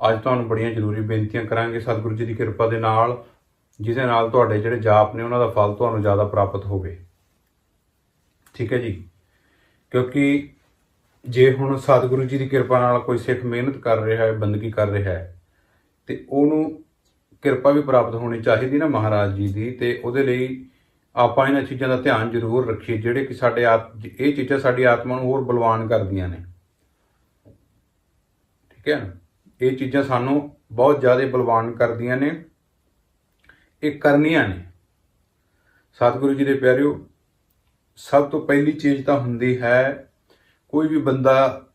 ਅੱਜ ਤੁਹਾਨੂੰ ਬੜੀਆਂ ਜ਼ਰੂਰੀ ਬੇਨਤੀਆਂ ਕਰਾਂਗੇ ਸਤਿਗੁਰੂ ਜੀ ਦੀ ਕਿਰਪਾ ਦੇ ਨਾਲ, ਜਿਹਦੇ ਨਾਲ ਤੁਹਾਡੇ ਜਿਹੜੇ ਜਾਪ ਨੇ ਉਹਨਾਂ ਦਾ ਫਲ ਤੁਹਾਨੂੰ ਜ਼ਿਆਦਾ ਪ੍ਰਾਪਤ ਹੋਵੇ। ਠੀਕ ਹੈ ਜੀ? ਕਿਉਂਕਿ ਜੇ ਹੁਣ ਸਤਿਗੁਰੂ ਜੀ ਦੀ ਕਿਰਪਾ ਨਾਲ ਕੋਈ ਸਿੱਖ ਮਿਹਨਤ ਕਰ ਰਿਹਾ ਹੈ, ਬੰਦਗੀ ਕਰ ਰਿਹਾ ਹੈ, ਤੇ ਉਹਨੂੰ ਕਿਰਪਾ ਵੀ ਪ੍ਰਾਪਤ ਹੋਣੀ ਚਾਹੀਦੀ ਨਾ ਮਹਾਰਾਜ ਜੀ ਦੀ, ਤੇ ਉਹਦੇ ਲਈ ਆਪਾਂ ਇਹਨਾਂ ਚੀਜ਼ਾਂ ਦਾ ਧਿਆਨ ਜ਼ਰੂਰ ਰੱਖੀਏ, ਜਿਹੜੇ ਕਿ ਸਾਡੇ ਆਤ, ਇਹ ਚੀਜ਼ਾਂ ਸਾਡੀ ਆਤਮਾ ਨੂੰ ਹੋਰ ਬਲਵਾਨ ਕਰਦੀਆਂ ਨੇ। ਠੀਕ ਹੈ ਨਾ? ਇਹ ਚੀਜ਼ਾਂ ਸਾਨੂੰ ਬਹੁਤ ਜ਼ਿਆਦਾ ਬਲਵਾਨ ਕਰਦੀਆਂ ਨੇ। ਇਹ ਕਰਨੀਆਂ ਨੇ। ਸਤਿਗੁਰੂ ਜੀ ਦੇ ਪਿਆਰਿਓ, ਸਭ ਤੋਂ ਪਹਿਲੀ ਚੀਜ਼ ਤਾਂ ਹੁੰਦੀ ਹੈ, ਕੋਈ ਵੀ ਬੰਦਾ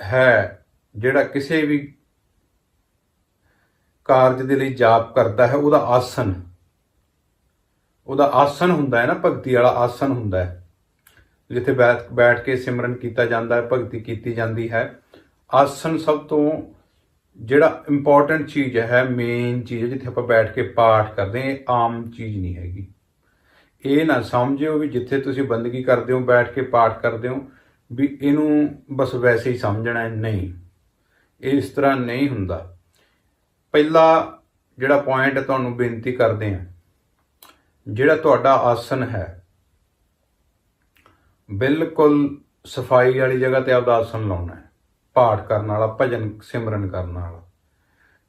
ਹੈ ਜਿਹੜਾ ਕਿਸੇ ਵੀ ਕਾਰਜ ਦੇ ਲਈ ਜਾਪ ਕਰਦਾ ਹੈ, ਉਹਦਾ ਆਸਨ ਉਹਦਾ ਆਸਨ ਹੁੰਦਾ ਹੈ ਨਾ, ਭਗਤੀ ਵਾਲਾ ਆਸਨ ਹੁੰਦਾ ਹੈ। ਜਿੱਥੇ ਬੈਠ ਬੈਠ ਕੇ ਸਿਮਰਨ ਕੀਤਾ ਜਾਂਦਾ ਹੈ, ਭਗਤੀ ਕੀਤੀ ਜਾਂਦੀ ਹੈ। ਆਸਨ ਸਭ ਤੋਂ ਜਿਹੜਾ ਇੰਪੋਰਟੈਂਟ ਚੀਜ਼ ਹੈ ਮੇਨ ਚੀਜ਼ ਹੈ, ਜਿੱਥੇ ਆਪਾਂ ਬੈਠ ਕੇ ਪਾਠ ਕਰਦੇ ਹਾਂ, ਇਹ ਆਮ ਚੀਜ਼ ਨਹੀਂ ਹੈਗੀ। ਇਹ ਨਾ ਸਮਝਿਓ ਵੀ ਜਿੱਥੇ ਤੁਸੀਂ ਬੰਦਗੀ ਕਰਦੇ ਹੋ, ਬੈਠ ਕੇ ਪਾਠ ਕਰਦੇ ਹੋ, ਵੀ ਇਹਨੂੰ ਬਸ ਵੈਸੇ ਹੀ ਸਮਝਣਾ ਨਹੀਂ। ਇਹ ਇਸ ਤਰ੍ਹਾਂ ਨਹੀਂ ਹੁੰਦਾ। ਪਹਿਲਾ ਜਿਹੜਾ ਪੁਆਇੰਟ ਤੁਹਾਨੂੰ ਬੇਨਤੀ ਕਰਦੇ ਹਾਂ, ਜਿਹੜਾ ਤੁਹਾਡਾ ਆਸਨ ਹੈ, ਬਿਲਕੁਲ ਸਫ਼ਾਈ ਵਾਲੀ ਜਗ੍ਹਾ ਤੇ ਆਪਦਾ ਆਸਨ ਲਾਉਣਾ ਹੈ। ਪਾਠ ਕਰਨ ਵਾਲਾ, ਭਜਨ ਸਿਮਰਨ ਕਰਨ ਵਾਲਾ।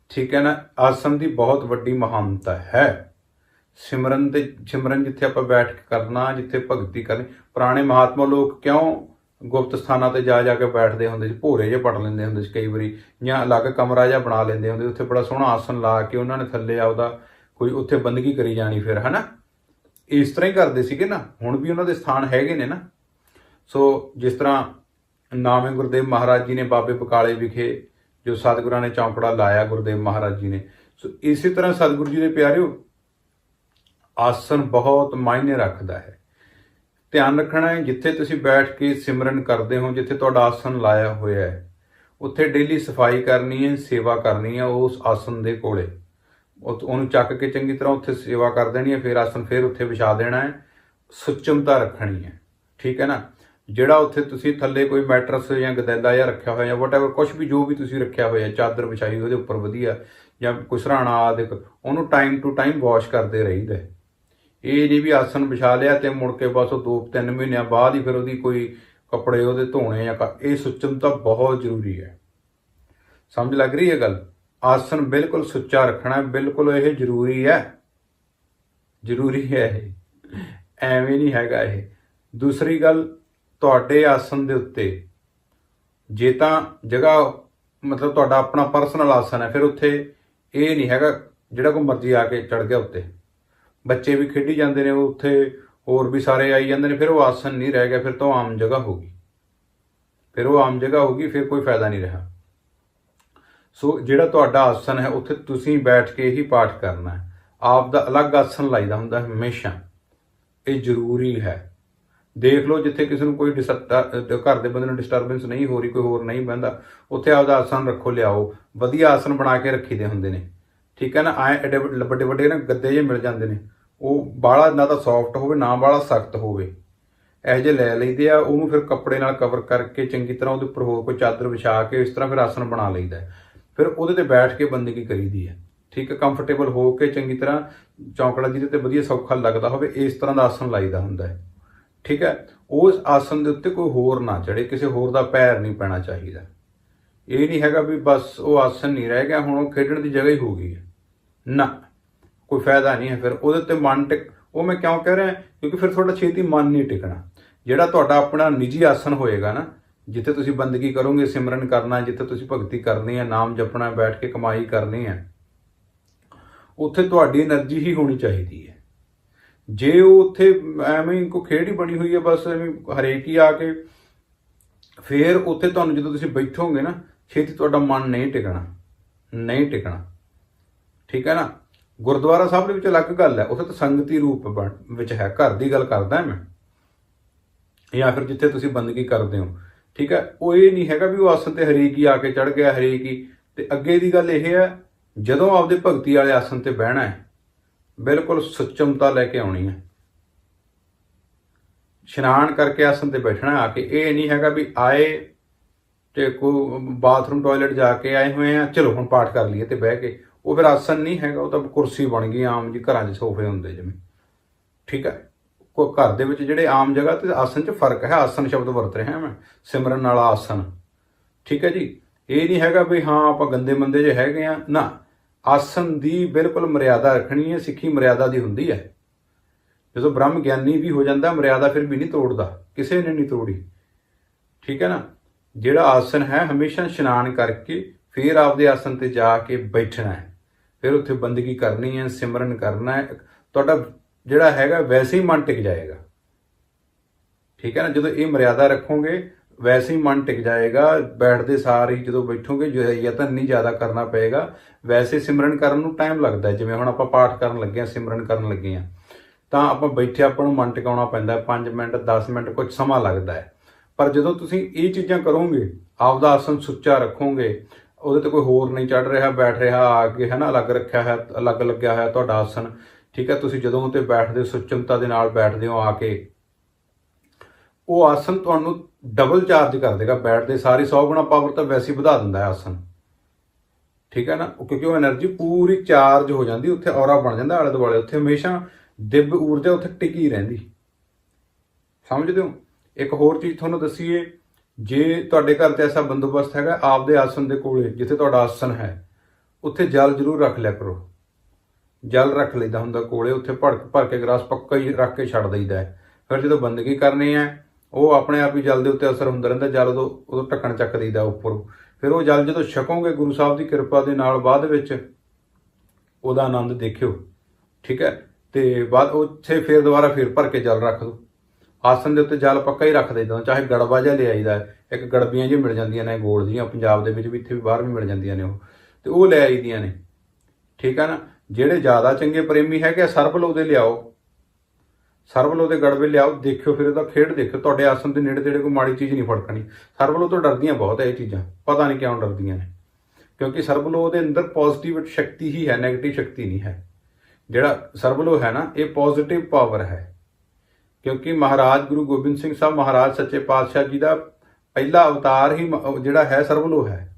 ਠੀਕ ਹੈ ਨਾ? ਆਸਨ ਦੀ ਬਹੁਤ ਵੱਡੀ ਮਹਾਨਤਾ ਹੈ। ਸਿਮਰਨ ਤੇ, ਸਿਮਰਨ ਜਿੱਥੇ ਆਪਾਂ ਬੈਠ ਕੇ ਕਰਨਾ, ਜਿੱਥੇ ਭਗਤੀ ਕਰਨੀ, ਪੁਰਾਣੇ ਮਹਾਤਮਾ ਲੋਕ ਕਿਉਂ ਗੁਪਤ ਸਥਾਨਾਂ ਤੇ ਜਾ ਜਾ ਕੇ ਬੈਠਦੇ ਹੁੰਦੇ ਸੀ? ਭੋਰੇ ਜੇ ਪੜ ਲੈਂਦੇ ਹੁੰਦੇ ਸੀ ਕਈ ਵਾਰੀ, ਜਾਂ ਅਲੱਗ ਕਮਰਾ ਜਿਹਾ ਬਣਾ ਲੈਂਦੇ ਹੁੰਦੇ ਉੱਥੇ ਬੜਾ ਸੋਹਣਾ ਆਸਨ ਲਾ ਕੇ ਉਹਨਾਂ ਨੇ ਥੱਲੇ ਆਪਦਾ ਕੋਈ ਉੱਥੇ ਬੰਦਗੀ ਕਰੀ ਜਾਣੀ ਫਿਰ ਹਨਾ ਇਸ ਤਰ੍ਹਾਂ ਹੀ ਕਰਦੇ ਸੀਗੇ ਨਾ। ਹੁਣ ਵੀ ਉਹਨਾਂ ਦੇ ਸਥਾਨ ਹੈਗੇ ਨੇ ਨਾ। ਸੋ ਜਿਸ ਤਰ੍ਹਾਂ ਨਾਮੇ ਗੁਰਦੇਵ ਮਹਾਰਾਜ ਜੀ ਨੇ ਬਾਬੇ ਬਕਾਲੇ ਵਿਖੇ ਜੋ ਸਤਿਗੁਰਾਂ ਨੇ ਚੌਂਕੜਾ ਲਾਇਆ ਗੁਰਦੇਵ ਮਹਾਰਾਜ ਜੀ ਨੇ। ਸੋ ਇਸੇ ਤਰ੍ਹਾਂ ਸਤਿਗੁਰੂ ਜੀ ਦੇ ਪਿਆਰਿਓ, ਆਸਨ ਬਹੁਤ ਮਾਇਨੇ ਰੱਖਦਾ ਹੈ। ਧਿਆਨ ਰੱਖਣਾ ਹੈ, ਜਿੱਥੇ ਤੁਸੀਂ ਬੈਠ ਕੇ ਸਿਮਰਨ ਕਰਦੇ ਹੋ, ਜਿੱਥੇ ਤੁਹਾਡਾ ਆਸਨ ਲਾਇਆ ਹੋਇਆ ਹੈ, ਉੱਥੇ ਡੇਲੀ ਸਫ਼ਾਈ ਕਰਨੀ ਹੈ, ਸੇਵਾ ਕਰਨੀ ਹੈ, ਉਸ ਆਸਨ ਦੇ ਕੋਲੇ। ਉਹ- ਉਹਨੂੰ ਚੱਕ ਕੇ ਚੰਗੀ ਤਰ੍ਹਾਂ ਉੱਥੇ ਸੇਵਾ ਕਰ ਦੇਣੀ ਹੈ, ਫਿਰ ਆਸਨ ਫਿਰ ਉੱਥੇ ਵਿਛਾ ਦੇਣਾ ਹੈ, ਸੁਚਮਤਾ ਰੱਖਣੀ ਹੈ। ਠੀਕ ਹੈ ਨਾ? ਜਿਹੜਾ ਉੱਥੇ ਤੁਸੀਂ ਥੱਲੇ ਕੋਈ ਮੈਟਰਸ ਜਾਂ ਗਦੈਲਾ ਜਾਂ ਰੱਖਿਆ ਹੋਇਆ ਜਾਂ ਵਟਐਵਰ ਕੁਝ ਵੀ ਜੋ ਵੀ ਤੁਸੀਂ ਰੱਖਿਆ ਹੋਇਆ, ਚਾਦਰ ਵਿਛਾਈ ਉਹਦੇ ਉੱਪਰ ਵਧੀਆ, ਜਾਂ ਕੋਈ ਸਰਾਣਾ ਆਦਿ, ਉਹਨੂੰ ਟਾਈਮ ਟੂ ਟਾਈਮ ਵਾਸ਼ ਕਰਦੇ ਰਹੀਦਾ ਹੈ। ਇਹ ਨਹੀਂ ਵੀ ਆਸਨ ਵਿਛਾ ਲਿਆ ਤੇ ਮੁੜ ਕੇ ਬਸ ਉਹ 2-3 ਮਹੀਨਿਆਂ ਬਾਅਦ ਹੀ ਫਿਰ ਉਹਦੀ ਕੋਈ ਕੱਪੜੇ ਉਹਦੇ ਧੋਣੇ ਜਾਂ ਕ- ਇਹ ਸੁਚਮਤਾ ਬਹੁਤ ਜ਼ਰੂਰੀ ਹੈ। ਸਮਝ ਲੱਗ ਰਹੀ ਹੈ ਗੱਲ? ਆਸਨ ਬਿਲਕੁਲ ਸੁੱਚਾ ਰੱਖਣਾ ਬਿਲਕੁਲ ਇਹ ਜ਼ਰੂਰੀ ਹੈ। ਜ਼ਰੂਰੀ ਹੈ ਇਹ। ਐਵੇਂ ਨਹੀਂ ਹੈਗਾ ਇਹ। ਦੂਸਰੀ ਗੱਲ ਤੁਹਾਡੇ ਆਸਨ ਦੇ ਉੱਤੇ। ਜੇ ਤਾਂ ਜਗ੍ਹਾ, ਮਤਲਬ ਤੁਹਾਡਾ ਆਪਣਾ ਪਰਸਨਲ ਆਸਨ ਹੈ, ਫਿਰ ਉੱਥੇ ਇਹ ਨਹੀਂ ਹੈਗਾ ਜਿਹੜਾ ਕੋਈ ਮਰਜ਼ੀ ਆ ਕੇ ਚੜ ਗਿਆ ਉੱਤੇ। ਬੱਚੇ ਵੀ ਖੇਡੀ ਜਾਂਦੇ ਨੇ ਉਹ ਉੱਥੇ ਹੋਰ ਵੀ ਸਾਰੇ ਆਈ ਜਾਂਦੇ ਨੇ, ਫਿਰ ਉਹ ਆਸਨ ਨਹੀਂ ਰਹਿ ਗਿਆ, ਫਿਰ ਤਾਂ ਉਹ ਆਮ ਜਗ੍ਹਾ ਹੋ ਗਈ। ਫਿਰ ਉਹ ਆਮ ਜਗ੍ਹਾ ਹੋ ਗਈ, ਫਿਰ ਕੋਈ ਫਾਇਦਾ ਨਹੀਂ ਰਿਹਾ। ਸੋ ਜਿਹੜਾ ਤੁਹਾਡਾ ਆਸਨ ਹੈ, ਉੱਥੇ ਤੁਸੀਂ ਬੈਠ ਕੇ ਹੀ ਪਾਠ ਕਰਨਾ ਹੈ। ਆਪ ਦਾ ਅਲੱਗ ਆਸਨ ਲਾਈਦਾ ਹੁੰਦਾ ਹਮੇਸ਼ਾ। ਇਹ ਜ਼ਰੂਰੀ ਹੈ। ਦੇਖ ਲਓ ਜਿੱਥੇ ਕਿਸੇ ਨੂੰ ਕੋਈ ਡਿਸਟ- ਘਰ ਦੇ ਬੰਦੇ ਨੂੰ ਡਿਸਟਰਬੈਂਸ ਨਹੀਂ ਹੋ ਰਹੀ, ਕੋਈ ਹੋਰ ਨਹੀਂ ਬਹਿੰਦਾ, ਉੱਥੇ ਆਪਦਾ ਆਸਨ ਰੱਖੋ, ਲਿਆਓ। ਵਧੀਆ ਆਸਨ ਬਣਾ ਕੇ ਰੱਖੀਦੇ ਹੁੰਦੇ ਨੇ। ਠੀਕ ਹੈ ਨਾ? ਐ ਐਡੇ ਵੱਡੇ ਵੱਡੇ ਨਾ ਗੱਦੇ ਜੇ ਮਿਲ ਜਾਂਦੇ ਨੇ। ਉਹ ਬਾਹਲਾ ਨਾ ਤਾਂ ਸੌਫਟ ਹੋਵੇ, ਨਾ ਬਾਹਲਾ ਸਖਤ ਹੋਵੇ। ਇਹੋ ਜਿਹੇ ਲੈ ਲਈਦੇ ਆ, ਉਹਨੂੰ ਫਿਰ ਕੱਪੜੇ ਨਾਲ ਕਵਰ ਕਰਕੇ ਚੰਗੀ ਤਰ੍ਹਾਂ ਉਹਦੇ ਉੱਪਰ ਹੋਰ ਕੋਈ ਚਾਦਰ ਵਿਛਾ ਕੇ ਇਸ ਤਰ੍ਹਾਂ ਫਿਰ ਆਸਨ ਬਣਾ ਲਈਦਾ ਫਿਰ ਉਹਦੇ ਤੇ ਬੈਠ ਕੇ ਬੰਦਗੀ ਕਰੀਦੀ ਹੈ? ਠੀਕ ਹੈ ਕੰਫਰਟੇਬਲ ਹੋ ਕੇ ਚੰਗੀ ਤਰ੍ਹਾਂ ਚੌਂਕੜਾ ਜਿਹਦੇ ਤੇ ਵਧੀਆ ਸੌਖਾ ਲੱਗਦਾ ਹੋਵੇ, ਇਸ ਤਰ੍ਹਾਂ ਦਾ ਆਸਨ ਲਾਈਦਾ ਹੁੰਦਾ ਹੈ। ਠੀਕ ਹੈ? ਉਸ ਆਸਨ ਦੇ ਉੱਤੇ ਕੋਈ ਹੋਰ ਨਾ ਚੜੇ ਕਿਸੇ ਹੋਰ ਦਾ ਪੈਰ ਨਹੀਂ ਪੈਣਾ ਚਾਹੀਦਾ। ਇਹ ਨਹੀਂ ਹੈਗਾ ਵੀ ਬਸ ਉਹ ਆਸਨ ਨਹੀਂ ਰਹਿ ਗਿਆ, ਹੁਣ ਉਹ ਖੇਡਣ ਦੀ ਜਗ੍ਹਾ ਹੀ ਹੋ ਗਈ ਹੈ। ਨਾ, ਕੋਈ ਫਾਇਦਾ ਨਹੀਂ ਹੈ ਫਿਰ। ਉਹਦੇ ਉੱਤੇ ਮਨ ਟਿਕ, ਉਹ ਮੈਂ ਕਿਉਂ ਕਹਿ ਰਿਹਾ? ਕਿਉਂਕਿ ਫਿਰ ਤੁਹਾਡਾ ਛੇਤੀ ਮਨ ਨਹੀਂ ਟਿਕਣਾ। ਜਿਹੜਾ ਤੁਹਾਡਾ ਆਪਣਾ ਨਿੱਜੀ ਆਸਨ ਹੋਏਗਾ ਨਾ, ਜਿੱਥੇ ਤੁਸੀਂ ਬੰਦਗੀ ਕਰੋਗੇ, ਸਿਮਰਨ ਕਰਨਾ, ਜਿੱਥੇ ਤੁਸੀਂ ਭਗਤੀ ਕਰਨੀ ਹੈ, ਨਾਮ ਜਪਣਾ, ਬੈਠ ਕੇ ਕਮਾਈ ਕਰਨੀ ਹੈ, ਉੱਥੇ ਤੁਹਾਡੀ એનર્ਜੀ ਹੀ ਹੋਣੀ ਚਾਹੀਦੀ ਹੈ। ਜੇ ਉਹ ਉੱਥੇ ਐਵੇਂ ਹੀ ਕੋਈ ਖੇਡ ਹੀ ਬਣੀ ਹੋਈ ਹੈ, ਬਸ ਐਵੇਂ ਹਰੇਕ ਹੀ ਆ ਕੇ ਫਿਰ ਉੱਥੇ ਤੁਹਾਨੂੰ ਜਦੋਂ ਤੁਸੀਂ ਬੈਠੋਗੇ ਨਾ, ਛੇਤੀ ਤੁਹਾਡਾ ਮਨ ਨਹੀਂ ਟਿਕਣਾ ਨਹੀਂ ਟਿਕਣਾ। ਠੀਕ ਹੈ ਨਾ? ਗੁਰਦੁਆਰਾ ਸਾਹਿਬ ਦੇ ਵਿੱਚ ਅਲੱਗ ਗੱਲ ਹੈ, ਉੱਥੇ ਤਾਂ ਸੰਗਤੀ ਰੂਪ ਬਣ- ਵਿੱਚ ਹੈ, ਘਰ ਦੀ ਗੱਲ ਕਰਦਾ ਮੈਂ। ਜਾਂ ਫਿਰ ਜਿੱਥੇ ਤੁਸੀਂ ਬੰਦਗੀ ਕਰਦੇ ਹੋ। ਠੀਕ ਹੈ? ਉਹ ਇਹ ਨਹੀਂ ਹੈਗਾ ਵੀ ਉਹ ਆਸਨ ਤੇ ਹਰੇਕ ਆ ਕੇ ਚੜ ਗਿਆ, ਹਰੇਕ ਹੀ। ਤੇ ਅੱਗੇ ਦੀ ਗੱਲ ਇਹ ਹੈ, ਜਦੋਂ ਆਪਦੇ ਭਗਤੀ ਵਾਲੇ ਆਸਨ ਤੇ ਬਹਿਣਾ ਹੈ ਬਿਲਕੁਲ ਸੁਚਮਤਾ ਲੈ ਕੇ ਆਉਣੀ ਹੈ। ਇਸ਼ਨਾਨ ਕਰਕੇ ਆਸਨ ਤੇ ਬੈਠਣਾ ਆ ਕੇ ਇਹ ਨਹੀਂ ਹੈਗਾ ਵੀ ਆਏ ਤੇ ਕੋ ਬਾਥਰੂਮ, ਟਾਇਲਟ ਜਾ ਕੇ ਆਏ ਹੋਏ ਆ, ਚਲੋ ਹੁਣ ਪਾਠ ਕਰ ਲਈਏ ਤੇ ਬਹਿ ਕੇ। ਉਹ ਫਿਰ ਆਸਨ ਨਹੀਂ ਹੈਗਾ, ਉਹ ਤਾਂ ਕੁਰਸੀ ਬਣ ਗਈ ਆਮ ਜੀ ਘਰਾਂ 'ਚ, ਸੋਫੇ ਹੁੰਦੇ ਜਿਵੇਂ। ਠੀਕ ਹੈ? ਕੋ ਘਰ ਦੇ ਵਿੱਚ ਜਿਹੜੇ ਆਮ ਜਗ੍ਹਾ ਤੇ ਆਸਨ 'ਚ ਫ਼ਰਕ ਹੈ ਆਸਨ ਸ਼ਬਦ ਵਰਤ ਰਿਹਾ ਮੈਂ, ਸਿਮਰਨ ਵਾਲਾ ਆਸਨ ਠੀਕ ਹੈ ਜੀ? ਇਹ ਨਹੀਂ ਹੈਗਾ ਵੀ ਹਾਂ ਆਪਾਂ ਗੰਦੇ ਮੰਦੇ ਜੇ ਹੈਗੇ ਆ, ਨਾ। ਆਸਨ ਦੀ ਬਿਲਕੁਲ ਮਰਿਆਦਾ ਰੱਖਣੀ ਹੈ, ਸਿੱਖੀ ਮਰਿਆਦਾ ਦੀ ਹੁੰਦੀ ਹੈ। ਜਦੋਂ ਬ੍ਰਹਮ ਗਿਆਨੀ ਵੀ ਹੋ ਜਾਂਦਾ, ਮਰਿਆਦਾ ਫਿਰ ਵੀ ਨਹੀਂ ਤੋੜਦਾ, ਕਿਸੇ ਨੇ ਨਹੀਂ ਤੋੜੀ। ਠੀਕ ਹੈ ਨਾ? ਜਿਹੜਾ ਆਸਨ ਹੈ, ਹਮੇਸ਼ਾ ਇਸ਼ਨਾਨ ਕਰਕੇ ਫਿਰ ਆਪਦੇ ਆਸਨ ਤੇ ਜਾ ਕੇ ਬੈਠਣਾ ਹੈ। ਫਿਰ ਉੱਥੇ ਬੰਦਗੀ ਕਰਨੀ ਹੈ, ਸਿਮਰਨ ਕਰਨਾ ਹੈ। ਤੁਹਾਡਾ ਜਿਹੜਾ ਹੈਗਾ, ਵੈਸੇ ਹੀ ਮਨ ਟਿਕ ਜਾਏਗਾ। ਠੀਕ ਹੈ ਨਾ? ਜਦੋਂ ਇਹ ਮਰਿਆਦਾ ਰੱਖੋਗੇ ਵੈਸੇ ਹੀ ਮਨ ਟਿਕ ਜਾਏਗਾ, ਬੈਠਦੇ ਸਾਰ ਹੀ ਜਦੋਂ ਬੈਠੋਗੇ, ਜੋ ਹੈ ਯਤਨ ਨਹੀਂ ਜ਼ਿਆਦਾ ਕਰਨਾ ਪਏਗਾ। ਵੈਸੇ ਸਿਮਰਨ ਕਰਨ ਨੂੰ ਟਾਈਮ ਲੱਗਦਾ ਜਿਵੇਂ ਹੁਣ ਆਪਾਂ ਪਾਠ ਕਰਨ ਲੱਗੇ ਹਾਂ, ਸਿਮਰਨ ਕਰਨ ਲੱਗੇ ਹਾਂ। ਤਾਂ ਆਪਾਂ ਬੈਠੇ ਆਪਾਂ ਨੂੰ ਮਨ ਟਿਕਾਉਣਾ ਪੈਂਦਾ 5 ਮਿੰਟ 10 ਮਿੰਟ ਕੁਝ ਸਮਾਂ ਲੱਗਦਾ ਹੈ। ਪਰ ਜਦੋਂ ਤੁਸੀਂ ਇਹ ਚੀਜ਼ਾਂ ਕਰੋਗੇ, ਆਪਦਾ ਆਸਨ ਸੁੱਚਾ ਰੱਖੋਗੇ, ਉਹਦੇ ਤੇ ਕੋਈ ਹੋਰ ਨਹੀਂ ਚੜ ਰਿਹਾ, ਬੈਠ ਰਿਹਾ, ਆ ਕੇ ਹੈ ਨਾ ਅਲੱਗ ਰੱਖਿਆ ਹੈ ਅਲੱਗ ਲੱਗਿਆ ਹੋਇਆ ਤੁਹਾਡਾ ਆਸਨ, ਠੀਕ ਹੈ, ਤੁਸੀਂ ਜਦੋਂ ਤੇ ਬੈਠਦੇ ਹੋ, ਸੁਚਮਤਾ ਦੇ ਨਾਲ ਬੈਠਦੇ ਹੋ, ਆ ਕੇ ਉਹ ਆਸਨ ਤੁਹਾਨੂੰ ਡਬਲ ਚਾਰਜ ਕਰ ਦੇਗਾ ਬੈਟ ਦੇ, ਸਾਰੀ 100 ਗੁਣਾ ਪਾਵਰ ਤਾਂ ਵੈਸੇ ਵਧਾ ਦਿੰਦਾ ਹੈ ਆਸਨ। ਠੀਕ ਹੈ ਨਾ? ਕਿਉਂਕਿ ਉਹ એનર્ਜੀ ਪੂਰੀ ਚਾਰਜ ਹੋ ਜਾਂਦੀ, ਉੱਥੇ ਔਰਾ ਬਣ ਜਾਂਦਾ ਆਲੇ ਦੁਆਲੇ, ਉੱਥੇ ਹਮੇਸ਼ਾ ਦਿਵ ਊਰਜਾ ਉੱਥੇ ਟਿਕੀ ਰਹਿੰਦੀ। ਸਮਝਦੇ ਹੋ? ਇੱਕ ਹੋਰ ਚੀਜ਼ ਤੁਹਾਨੂੰ ਦੱਸੀਏ, ਜੇ ਤੁਹਾਡੇ ਘਰ ਤੇ ਐਸਾ ਬੰਦੋਬਸਤ ਹੈਗਾ, ਆਪਦੇ ਆਸਨ ਦੇ ਕੋਲੇ, ਜਿੱਥੇ ਤੁਹਾਡਾ ਆਸਨ ਹੈ, ਉੱਥੇ ਜਲ ਜ਼ਰੂਰ ਰੱਖ ਲਿਆ ਕਰੋ। ਜਲ ਰੱਖ ਲਈਦਾ ਹੁੰਦਾ ਕੋਲੇ, ਉੱਥੇ ਭੜਕ ਭਰ ਕੇ ਗਲਾਸ ਪੱਕਾ ਹੀ ਰੱਖ ਕੇ ਛੱਡ ਦਈਦਾ ਫਿਰ ਜਦੋਂ ਬੰਦਗੀ ਕਰਨੀ ਹੈ ਉਹ ਆਪਣੇ ਆਪ ਹੀ ਜਲ ਦੇ ਉੱਤੇ ਅਸਰ ਹੁੰਦਾ ਰਹਿੰਦਾ ਜਲ ਉਦੋਂ ਉਦੋਂ ਢੱਕਣ ਚੱਕ ਦਈਦਾ ਉੱਪਰੋਂ। ਫਿਰ ਉਹ ਜਲ ਜਦੋਂ ਛਕੋਗੇ ਗੁਰੂ ਸਾਹਿਬ ਦੀ ਕਿਰਪਾ ਦੇ ਨਾਲ ਬਾਅਦ ਵਿੱਚ ਉਹਦਾ ਆਨੰਦ ਦੇਖਿਓ ਠੀਕ ਹੈ? ਤੇ ਬਾਅਦ ਉੱਥੇ ਫਿਰ ਦੁਬਾਰਾ ਫਿਰ ਭਰ ਕੇ ਜਲ ਰੱਖ ਦਿਓ ਆਸਨ ਦੇ ਉੱਤੇ ਜਲ ਪੱਕਾ ਹੀ ਰੱਖ ਦੇਈਦਾ ਚਾਹੇ ਗੜਬਾ ਜਿਹਾ ਲੈ ਆਈਦਾ ਇੱਕ ਗੜਬੀਆਂ ਜਿਹੀਆਂ ਮਿਲ ਜਾਂਦੀਆਂ ਨੇ ਗੋਲ ਦੀਆਂ ਪੰਜਾਬ ਦੇ ਵਿੱਚ ਵੀ ਇੱਥੇ ਵੀ ਬਾਹਰ ਵੀ ਮਿਲ ਜਾਂਦੀਆਂ ਨੇ ਉਹ। ਤੇ ਉਹ ਲੈ ਆਈਦੀਆਂ ਨੇ ਠੀਕ ਹੈ ਨਾ? ਜਿਹੜੇ ਜ਼ਿਆਦਾ ਚੰਗੇ ਪ੍ਰੇਮੀ ਹੈਗੇ ਆ, ਸਰਬਲੋ ਦੇ ਲਿਆਓ। ਸਰਵਲੋ ਦੇ ਗੜਵੇ ਲਿਆਓ ਦੇਖਿਓ ਫਿਰ ਇਹਦਾ ਖੇਡ ਦੇਖਿਓ। ਤੁਹਾਡੇ ਆਸਨ ਦੇ ਨੇੜੇ ਤੇੜੇ ਕੋਈ ਮਾੜੀ ਚੀਜ਼ ਨਹੀਂ ਫੜਕਣੀ। ਸਰਵਲੋ ਤੋਂ ਡਰਦੀਆਂ ਬਹੁਤ ਹੈ ਇਹ ਚੀਜ਼ਾਂ। ਪਤਾ ਨਹੀਂ ਕਿਉਂ ਡਰਦੀਆਂ ਨੇ। ਕਿਉਂਕਿ ਸਰਬਲੋ ਦੇ ਅੰਦਰ ਪੋਜ਼ਿਟਿਵ ਸ਼ਕਤੀ ਹੀ ਹੈ 네ਗੇਟਿਵ ਸ਼ਕਤੀ ਨਹੀਂ ਹੈ। ਜਿਹੜਾ ਸਰਬਲੋ ਹੈ ਨਾ, ਇਹ ਪੋਜ਼ਿਟਿਵ ਪਾਵਰ ਹੈ। ਕਿਉਂਕਿ ਮਹਾਰਾਜ ਗੁਰੂ ਗੋਬਿੰਦ ਸਿੰਘ ਸਾਹਿਬ, ਮਹਾਰਾਜ ਸੱਚੇ ਪਾਤਸ਼ਾਹ ਜੀ ਦਾ ਪਹਿਲਾ ਅਵਤਾਰ ਹੀ ਮ- ਜਿਹੜਾ ਹੈ ਸਰਬਲੋ ਹੈ।